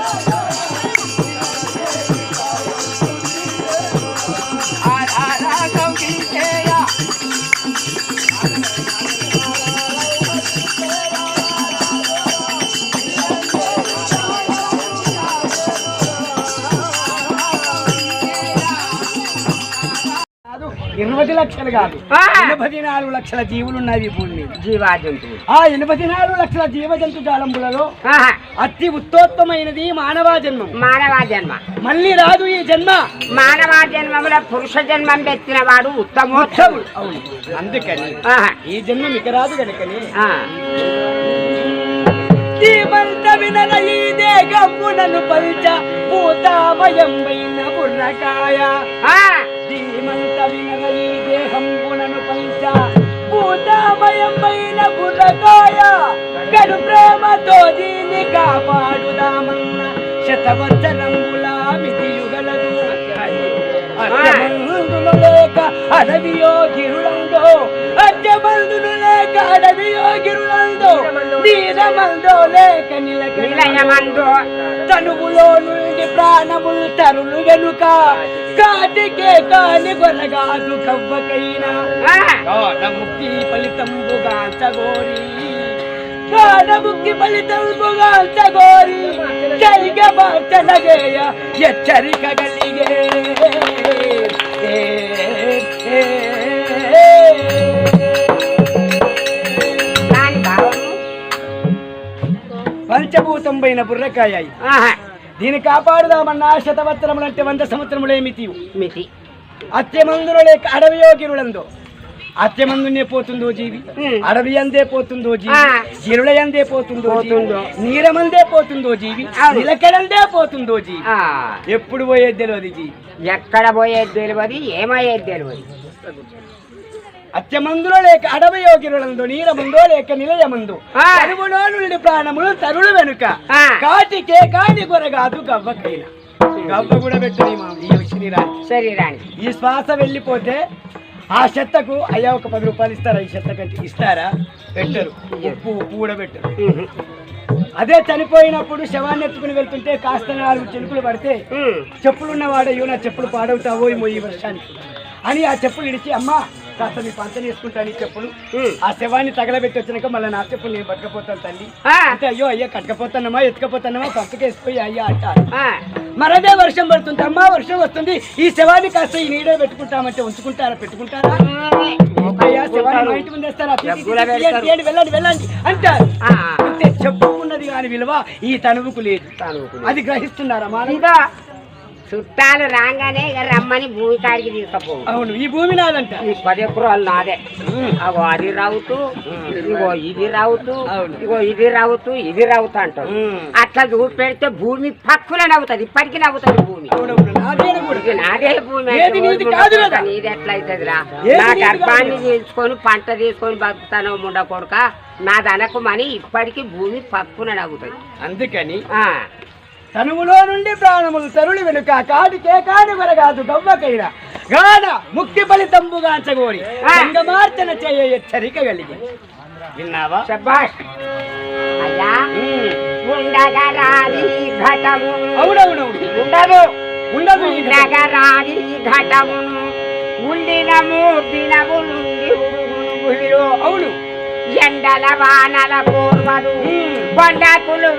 Oh, ఎనభై లక్షలు కాదు. ఎనభై నాలుగు లక్షల జీవులు ఉన్నాయి భూమి మీద. జీవా జంతువు ఆ ఎనభై నాలుగు లక్షల జీవ జంతు జాలంబులలో అతి ఉత్తోత్తమైనది మానవ జన్మం. మానవ జన్మ. మళ్ళీ రాదు ఈ జన్మ. మానవ జన్మముల పురుష జన్మం పెట్టిన వాడు ఉత్తమోత్తముడు. అవును. అందుకని ఈ జన్మ మీకు రాదు కనుకని ఈ దేహమునను పల్చ బుర్రకాయ. ధీమంత బుర్రకాయ కడు ప్రేమతో దీన్ని కాపాడుదామన్న శతవత్సరంబులా మితియుగలదు. అత్యమందులు లేక అడవియో గిరులందో అత్యమందులు లేక అడవియో గిరులందో నీరమందో లేక నిలక నిలయమందు. తనువులో నుండి ప్రాణములు తరులు వెనుక కాటికే కాని గొరగాదు కవ్వకైనా ఆ, కాడముక్తి ఫలితంబుగా చగోరి కాడముక్తి ఫలితంబుగా చగోరి చైగ మార్చనగేయ హెచ్చరిక గలిగే ఏ, ఏ, ఏ. దాని దీన్ని కాపాడుదామన్నా శతవత్సరములు అంటే వంద సంవత్సరములేమితి మితి అత్యమందులో లేక అడవియో గిరులందో అత్యమందునే పోతుందో జీవి. అడవి అందే పోతుందో జీవి. గిరుల అందే పోతుందో. నీరమందే పోతుందో జీవి. నిలకడందే పోతుందో జీవి? ఎప్పుడు పోయేది తెలియదు జీవి? ఎక్కడ పోయేది తెలియదు ఏమయ్యేది తెలియదు అత్యమందులో లేక అడవియో గిరులందో నీరమందో లేక నిలయమందు. ఆ. కరువులో నుండి ప్రాణములు తరులు వెనుక. కాటికే కాని కొరగాదు గవ్వకైన గవ్వ కూడా పెట్టని ఈ శ్రీరానికి. శరీరానికి. ఈ శ్వాస వెళ్ళిపోతే ఆ చెత్తకు అయ్యా ఒక పది రూపాయలు ఇస్తారా? ఈ చెత్త కంటే ఇస్తారా? పెట్టరు. ఉప్పు ఉప్పు కూడా పెట్టరు. అదే చనిపోయినప్పుడు శవాన్ని ఎత్తుకుని వెళ్తుంటే కాస్త నాలుగు చినుకులు పడితే ఉమ్, చెప్పులున్న వాడయ్యో నా చెప్పులు పాడవుతావో ఈ వర్షానికి. అని ఆ చెప్పులు ఇడిచి అమ్మా కాస్త మీ పంచ వేసుకుంటాను చెప్పులు. ఆ శవాన్ని తగలబెట్టి వచ్చినాక మళ్ళీ నా చెప్పులు నేను పట్టుకపోతాను తల్లి. అంటే అయ్యో అయ్యా కట్టకపోతానమ్మా ఎత్తుకపోతానమ్మా పంపకేసిపోయి అయ్యా అంటారు మరదే వర్షం పడుతుంది అమ్మా వర్షం వస్తుంది. ఈ శవాన్ని కాస్త ఈ నీడే పెట్టుకుంటామంటే ఉంచుకుంటారా పెట్టుకుంటారా? అయ్యా శవాన్ని మా ఇంటి ముందు వేస్తారా? వెళ్ళండి వెళ్ళండి అంటారు అంటే చెప్పుకున్నది కాని విలువ ఈ తనువుకు లేదు. అది గ్రహిస్తున్నారా ఇదో. చుట్టాలు రాగానే ఇక రమ్మని భూమి కాడికి తీసుకపో అవును ఈ భూమి నాదంట. ఈ పది ఎకరాలు నాదే. అగో అది రావుతూ ఇగో ఇది రావుతూ. ఇగో ఇది రావుతూ ఇది రావుతూ అంటారు. అట్లా చూపెడితే భూమి పక్కున నవ్వుతుంది ఇప్పటికీ నవ్వుతుంది భూమి. నాదే భూమి నీది ఎట్లా నా నీది గర్భాన్ని. తీసుకొని పంట తీసుకొని బతుకుతాను ముండ కొడుక నాది అనకమని ఇప్పటికీ భూమి పక్కున నవ్వుతుంది. అందుకని ఆ, తనువులో నుండి ప్రాణములు తరులు వెనుక కాటికే కాని వరగాదు గవ్వకైన. గాన ముక్తి ఫలితంబుగా అంచగోరి ఆ. సంగమార్చన చేయ హెచ్చరిక కలిగి. విన్నావా? అయ్యా ఉండగా రాని ఘటము. అవునవునవును ఉండదు. ఉండదు ఈ ఘటన. ఉండగా రాని ఘటమును ఉండిన అవును. ఎండల వానల పూర్వలు ఉమ్. కొండకులు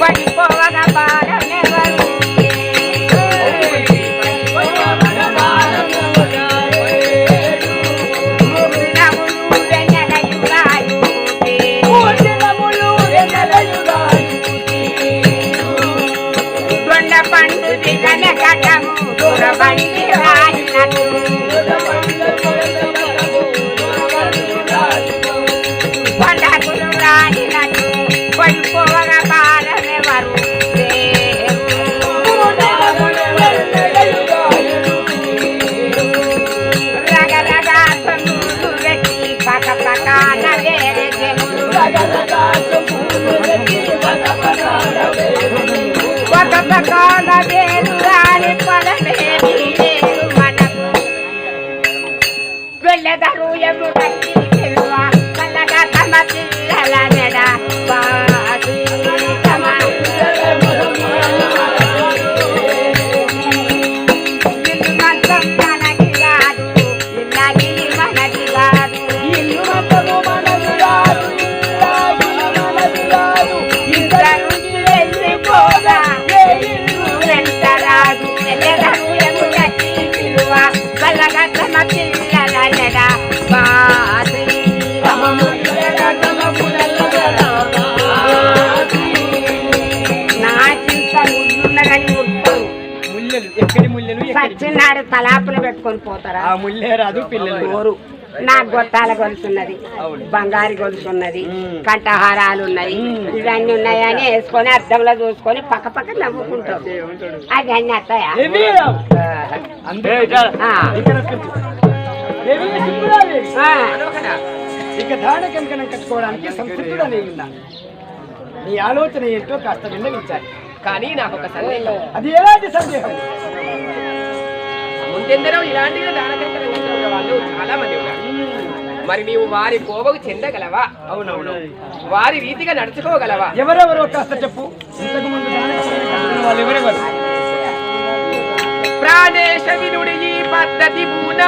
படிப்போவக பாடம் gala gala సచ్చినాడు తలాపులు పెట్టుకొని పోతారా? ఆ ముళ్ళే రాదు పిల్లలు. గోరు నాకు గొట్టాల గొలుసు ఉన్నది అవును. బంగారు గొలుసు ఉన్నది మ్మ్. కంఠహారాలు ఉన్నాయి ఇవన్నీ ఉన్నాయని వేసుకొని అద్దంలో చూసుకొని పక్క పక్క నవ్వుకుంటాం. అవి అన్ని అత్తాయా. ఇక దాన కట్టుకోవడానికి అనేది నీ ఆలోచన ఏంటో కాస్త విన్నవించాలి. కానీ నాకు ఒక సందేహం. అది ఎలాంటి సందేహం? ముందెందరో ఇలాంటి వాళ్ళు చాలా మంది ఉన్నారు. మరి నీవు వారి కోవకు చెందగలవా? అవునవును. వారి రీతిగా నడుచుకోగలవా? ఎవరెవరో కాస్త చెప్పు. ప్రాణేశ వినుడి ఈ పద్ధతి పూన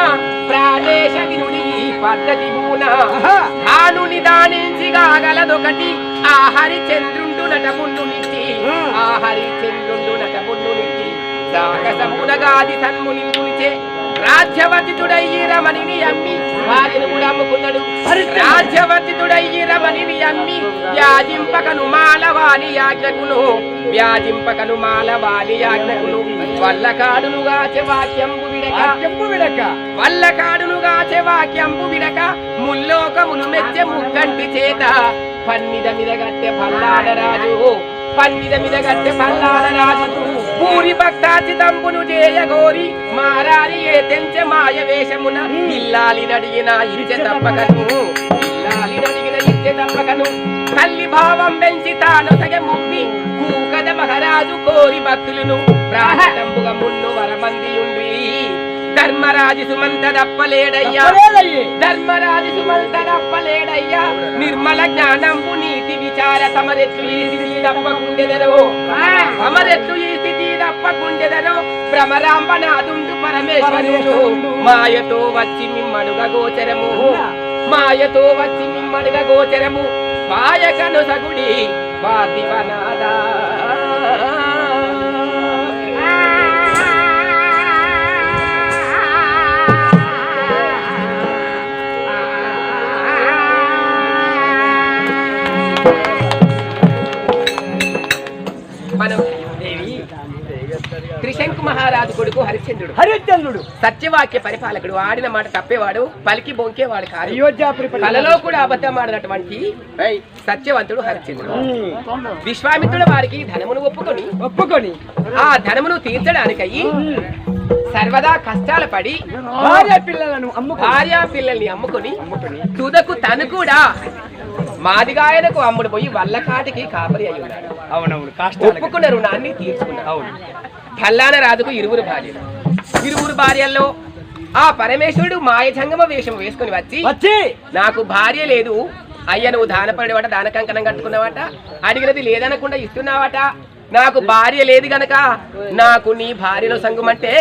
ప్రాణేశ వినుడి ఈ పద్ధతి పూన ఆహా. తాను నిదానించి కాగలదొకటి ఆ హరి చంద్రుండు నటముండు నిట్టి ఆ. ఆ హరి చంద్రుండు నటముండు నిట్టి సాగసమునగాది సన్మునిందునిచే రాజ్యవతితుడయ్యి రమణిని అమ్మి వారిని కూడా అమ్ముకున్నాడు. రాజ్యవతితుడయ్యి రమణిని అమ్మి వ్యాజింపకను మాలవాణి యాజ్ఞకును వ్యాజింపకను మాలవాణి యాజ్ఞకును వల్లకాడునుగాచె వాక్యంబు విడక. చెంపు విడక. వల్లకాడునుగాచె వాక్యంబు విడక ముల్లోకములు మెచ్చె ముక్కంటి చేత. పన్నిద మిదగట్టె పల్లాడరాజు పన్నిద మిదగట్టె పల్లాడరాజు పూరి భక్తాచి తంపును చేయగోరి మారారి ఏ తెంచె మాయ వేషమున ఇల్లాలి నడిగిన ఇచ్చే తప్పకను. ఇల్లాలి నడిగిన ఇచ్చే తప్పకను. తల్లి భావం పెంచి తాను సగ ముక్తి కూకద మహారాజు కోరి భక్తులను ప్రాహతంబుగా మున్ను వరమందియుండి ధర్మరాజు సుమంత దప్పలేడయ్యా. ధర్మరాజు సుమంత దప్పలేడయ్యా. నిర్మల జ్ఞానంబు నీతి విచార సమరెట్లు ఈ తప్పకుండెదరో. సమరెట్లు ఈ స్థితి తప్పకుండెదరో భ్రమరాంబనాథుండు పరమేశ్వరుడు. మాయతో వచ్చి మిమ్మడుగ గోచరము. మాయతో వచ్చి మిమ్మడుగ గోచరము. మాయకను సగుడి పార్థివనాదా హరిశ్చంద్రుడు. హరిశ్చంద్రుడు. సత్యవాక్య పరిపాలకుడు. ఆడిన మాట తప్పేవాడు పలికి బొంకేవాడు కాదు. కలలో కూడా అబద్ధం ఆడినటువంటి సత్యవంతుడు హరిశ్చంద్రుడు. విశ్వామిత్రుడు వారికి ధనమును ఒప్పుకొని ఒప్పుకొని. ఆ ధనమును తీర్చడానికయ్యి సర్వదా కష్టాలు పడి భార్య పిల్లలను అమ్ముకొని. భార్యా పిల్లల్ని అమ్ముకొని తుదకు తను కూడా మాదిగాయనకు అమ్ముడు పోయి వల్లకాటికి కాపరి అయి ఉన్నాడు. అవునవును. ఒప్పుకున్న రుణాన్ని తీర్చుకున్నాడు. అవును. కల్లాన రాజుకు ఇరువురు భార్యలు. ఇరువురు భార్యల్లో ఆ పరమేశ్వరుడు మాయజంగమ వేషం వేసుకుని వచ్చి వచ్చి! నాకు భార్య లేదు అయ్య నువ్వు దానపడేవాట దాన కంకణం కట్టుకున్నావట అడిగినది లేదనకుండా ఇస్తున్నావట. నాకు భార్య లేదు గనక నాకు నీ భార్యను సంగమంటే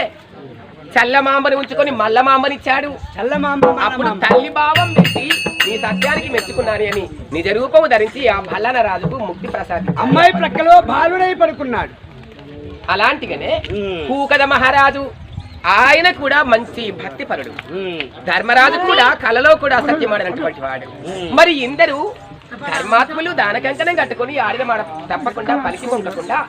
చల్లమాంబని ఉంచుకొని మల్లమాంబనిచ్చాడు చల్లమాంబ అప్పుడు. తల్లి భావం పెట్టి నీ సత్యానికి మెచ్చుకున్నాను అని నిజ రూపము ధరించి ఆ భల్లన రాజుకు ముక్తి ప్రసాద్ అమ్మాయి ప్రక్కలో బాలుడై పడుకున్నాడు. అలాంటిగానే కూకద మహారాజు ఆయన కూడా మంచి భక్తి పరుడు ధర్మరాజు కూడా కలలో కూడా సత్యమాడినటువంటి వాడు. మరి ఇందరూ ధర్మాత్ములు దాన కంకణం కట్టుకొని ఆడిన మాట తప్పకుండా పలికి ఉండకుండా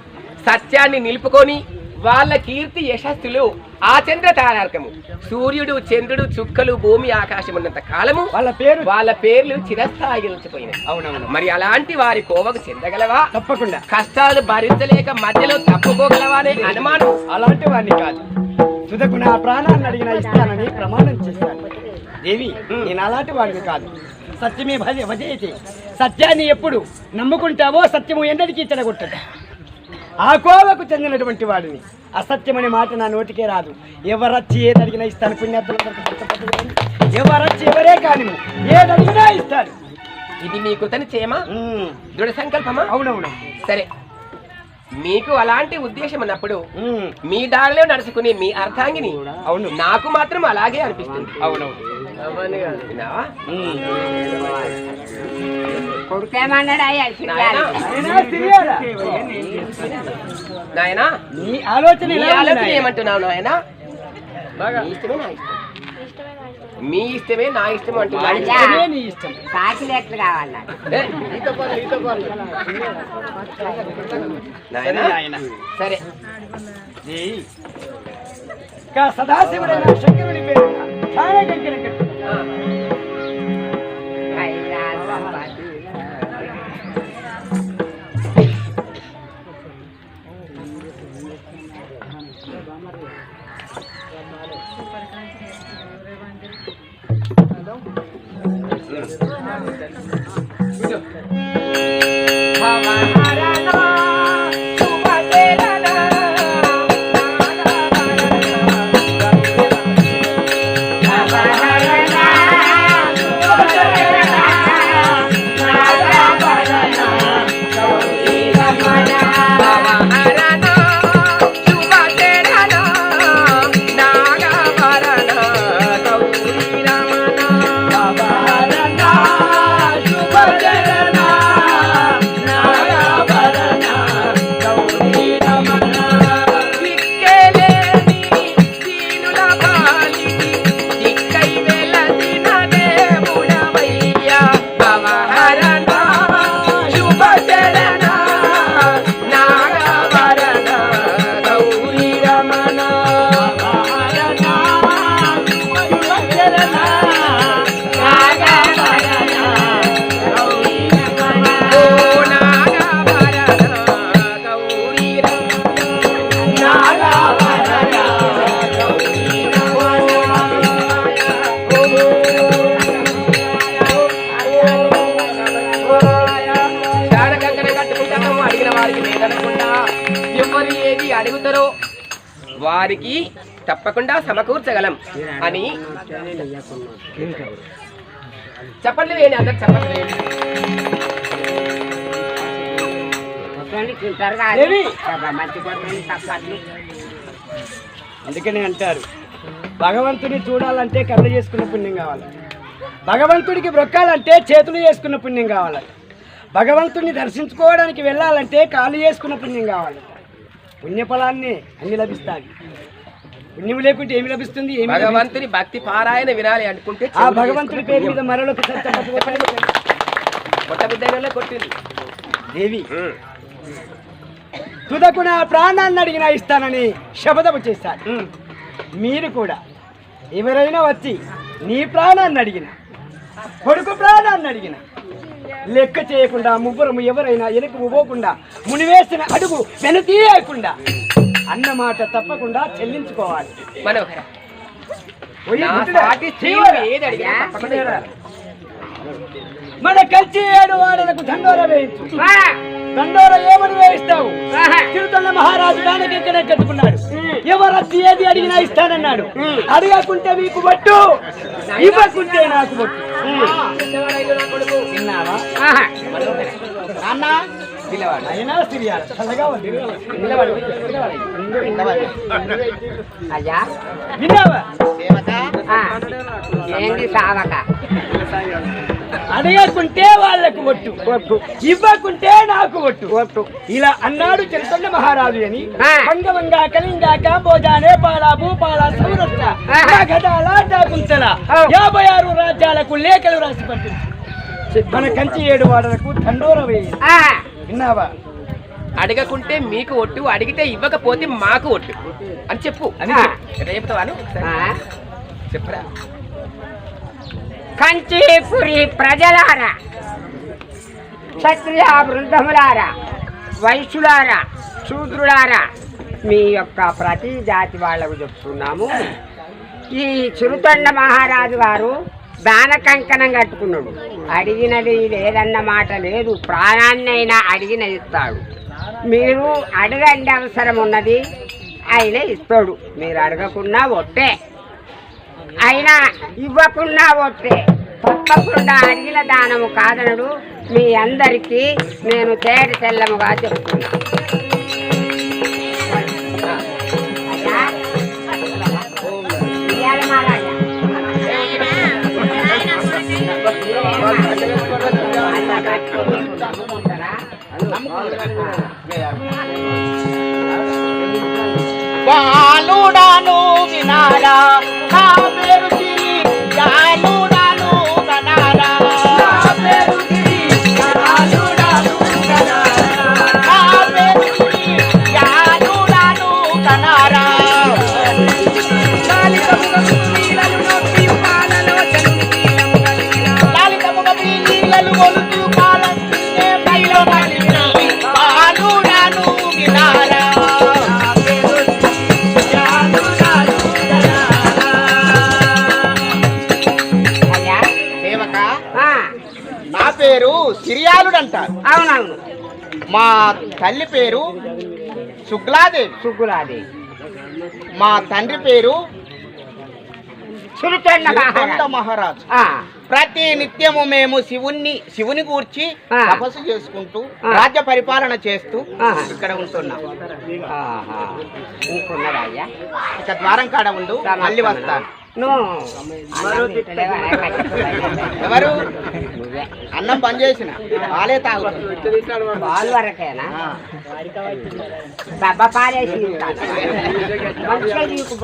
సత్యాన్ని నిలుపుకొని వాళ్ళ కీర్తి యశస్సులు ఆ చంద్ర తారార్కము. సూర్యుడు చంద్రుడు చుక్కలు భూమి ఆకాశం ఉన్నంత కాలము వాళ్ళ పేరు వాళ్ళ పేర్లు చిరస్థాయి నిలిచిపోయినాయి అవునవును. మరి అలాంటి వారి కోవకు చెందగలవా? తప్పకుండా. కష్టాలు భరించలేక మధ్యలో తప్పుకోగలవా అనే అనుమానం. అలాంటి వాడిని కాదు. తుదకు నా ప్రాణాన్ని అడిగిన ఇస్తానని ప్రమాణం చేశాను. దేవి నేను అలాంటి వాడిని కాదు. సత్యమే భజ భజయతే సత్యాన్ని ఎప్పుడు నమ్ముకుంటావో సత్యము ఎన్నటికీ చెడగొట్టదు. ఆ కోవకు చెందినటువంటి వాడిని. అసత్యమనే మాట నా నోటికే రాదు. ఎవరచ్చి ఏది అడిగినా ఇస్తాను. పుణ్యాత్తులు ఎవరచ్చి ఎవరే కాని ఏది అడిగినా ఇస్తాడు. ఇది మీ కృతని చేయమా దృఢ సంకల్పమా? అవునవును. సరే. మీకు అలాంటి ఉద్దేశం ఉన్నప్పుడు ఉమ్, మీ దారిలో నడుచుకునే మీ అర్థాంగిని అవును. నాకు మాత్రం అలాగే అనిపిస్తుంది. అవునవును. కొడుకేమన్నాడు నాయనా నీ ఆలోచన ఆలోచన. ఏమంటున్నావు నాయనా? మీ ఇష్టమే నా ఇష్టం. మీ ఇష్టమే నా కాకిలెట్లు కావాలా నాయనా. సరే ఏయ్, కా సదాశివుడైన శంకరుని పేరు కంకణం కట్టు ఆ. తప్పకుండా సమకూర్చగలం అని చెప్పండి వేయండి అందరు చెప్పండి. అందుకనే అంటారు భగవంతుని చూడాలంటే కళ్ళు చేసుకున్న పుణ్యం కావాలి. భగవంతుడికి బ్రొక్కాలంటే చేతులు చేసుకున్న పుణ్యం కావాలి. భగవంతుడిని దర్శించుకోవడానికి వెళ్ళాలంటే కాళ్ళు చేసుకున్న పుణ్యం కావాలి. పుణ్యఫలాన్ని అన్ని లభిస్తాయి. పుణ్యం లేకుంటే ఏమి లభిస్తుంది? ఏమి? భగవంతుని భక్తి పారాయణ వినాలి అనుకుంటే ఆ భగవంతుడి పేరు మీద మరొక కొత్త కొట్టింది దేవి. తుదకు నా ప్రాణాన్ని అడిగినా ఇస్తానని శపథము చేశాను మీరు కూడా ఎవరైనా వచ్చి నీ ప్రాణాన్ని అడిగిన కొడుకు ప్రాణాన్ని అడిగిన లెక్క చేయకుండా ముగ్గురము ఎవరైనా వెనక్కు పోకుండా మునివేసిన అడుగు వెనుతీయకుండా అన్న మాట తప్పకుండా చెల్లించుకోవాలి. మన కలిసి ఏడు వాడలకు దండోర వేయించు. దండోర ఏమని వేయిస్తావు? ఆహా. తిరుతల్ల మహారాజు దానికి ఎక్కడ కట్టుకున్నాడు. ఎవరు వచ్చి ఏది అడిగినా ఇస్తానన్నాడు. అడగకుంటే మీకు బట్టు ఇవ్వకుంటే నాకు బట్టు విన్నావా. అయ్యా. ఏంది సావక? అడగకుంటే వాళ్ళకు ఒట్టు. ఒట్టు. ఇవ్వకుంటే నాకు ఒట్టు. ఒట్టు. ఇలా అన్నాడు చరిత్ర మహారాజు అని. వంగవంగ కలింగ కాంబోజా నేపాల భూపాల సౌరస్త ఆ. మగధాల కుంతల ఓ. యాభై ఆరు రాజ్యాలకు లేఖలు రాసి పంపింది మన కంచి ఏడు వాడలకు దండోర వేయి ఆ, విన్నావా? అడగకుంటే మీకు ఒట్టు అడిగితే ఇవ్వకపోతే మాకు ఒట్టు. అని చెప్పు. అని. రేపుతావాను. చెప్పరా. కంచీపురి ప్రజలారా క్షత్రియ బృందములారా వైశ్యులారా శూద్రులారా మీ యొక్క ప్రతి జాతి వాళ్ళకు చెప్తున్నాము. ఈ చిరుతండ మహారాజు గారు దాన కంకణం కట్టుకున్నాడు. అడిగినది లేదన్న మాట లేదు. ప్రాణాన్నైనా అడిగిన ఇస్తాడు. మీరు అడగండి అవసరం ఉన్నది. ఆయన ఇస్తాడు. మీరు అడగకున్నా ఒట్టే అయినా ఇవ్వకుండా ఒట్టే తప్పకుండా అడిగిన దానము కాదనడు. మీ అందరికీ నేను తేడి తెల్లముగా చెప్తున్నాను బాలుడాను వినారా నా పేరు సిరి జాలుడాను కనారా నా పేరు నా పేరు మా తల్లి పేరు శుక్లాదేవి. సుగ్గులాది మా తండ్రి పేరు మహారాజు. ప్రతి నిత్యము మేము శివుణ్ణి శివుని గూర్చి. తపస్సు చేసుకుంటూ. రాజ్య పరిపాలన చేస్తూ. ఇక్కడ ఉంటున్నాం. ఇక ద్వారం కాడ ఉండు మళ్ళీ వస్తాను? ఎవరు? అన్నం బంద్ చేసిన. పాలే తాగుతుంది పాలు వరకేనా? పాలేసి ఇస్తాను. మంచిగా నీకు